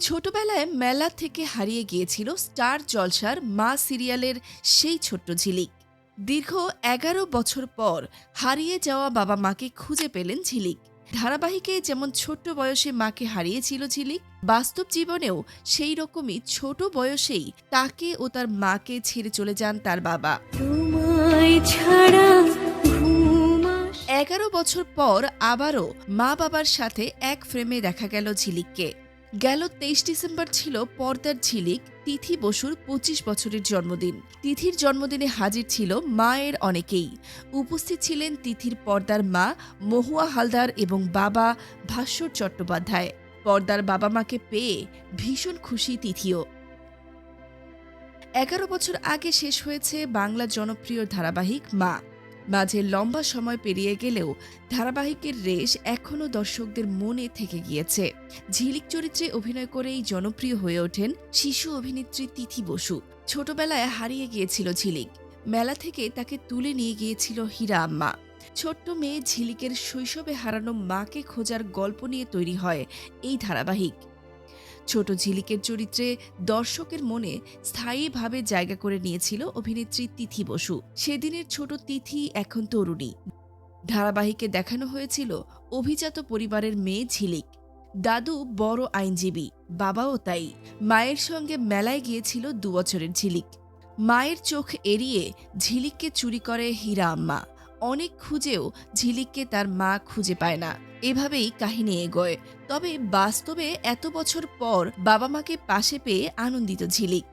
ছোটবেলায় মেলা থেকে হারিয়ে গিয়েছিল স্টার জলসার মা সিরিয়ালের সেই ছোট্ট ঝিলিক। দীর্ঘ এগারো বছর পর হারিয়ে যাওয়া বাবা মাকে খুঁজে পেলেন ঝিলিক। ধারাবাহিকে যেমন ছোট্ট বয়সে মাকে হারিয়েছিল ঝিলিক বাস্তব জীবনেও সেই রকমই ছোট বয়সেই তাকে ও তার মাকে ছেড়ে চলে যান তার বাবা। ছাড়া এগারো বছর পর আবারও মা বাবার সাথে এক ফ্রেমে দেখা গেল ঝিলিককে। গেল তেইশ ডিসেম্বর ছিল পর্দার ঝিলিক তিথি বসুর পঁচিশ বছরের জন্মদিন। তিথির জন্মদিনে হাজির ছিল মায়ের অনেকেই। উপস্থিত ছিলেন তিথির পর্দার মা মহুয়া হালদার এবং বাবা ভাস্বর চট্টোপাধ্যায়। পর্দার বাবা মাকে পেয়ে ভীষণ খুশি তিথিও। এগারো বছর আগে শেষ হয়েছে বাংলা জনপ্রিয় ধারাবাহিক মা। মাঝে লম্বা সময় পেরিয়ে গেলেও ধারাবাহিকের রেশ এখনও দর্শকদের মনে থেকে গিয়েছে। ঝিলিক চরিত্রে অভিনয় করেই জনপ্রিয় হয়ে ওঠেন শিশু অভিনেত্রী তিথি বসু। ছোটবেলায় হারিয়ে গিয়েছিল ঝিলিক। মেলা থেকে তাকে তুলে নিয়ে গিয়েছিল হীরা আম্মা। ছোট্ট মেয়ে ঝিলিকের শৈশবে হারানো মাকে খোঁজার গল্প নিয়ে তৈরি হয় এই ধারাবাহিক। ছোট ঝিলিকের চরিত্রে দর্শকের মনে স্থায়ীভাবে জায়গা করে নিয়েছিল অভিনেত্রী তিথি বসু। সেদিনের ছোট তিথি এখন তরুণী। ধারাবাহিকে দেখানো হয়েছিল অভিজাত পরিবারের মেয়ে ঝিলিক। দাদু বড় আইনজীবী, বাবাও তাই। মায়ের সঙ্গে মেলায় গিয়েছিল দুবছরের ঝিলিক। মায়ের চোখ এড়িয়ে ঝিলিককে চুরি করে হীরা আম্মা। অনেক খুঁজেও ঝিলিককে তার মা খুঁজে পায় না। এভাবেই কাহিনী এগোয়। তবে বাস্তবে এত বছর পর বাবা মাকে পাশে পেয়ে আনন্দিত ঝিলিক।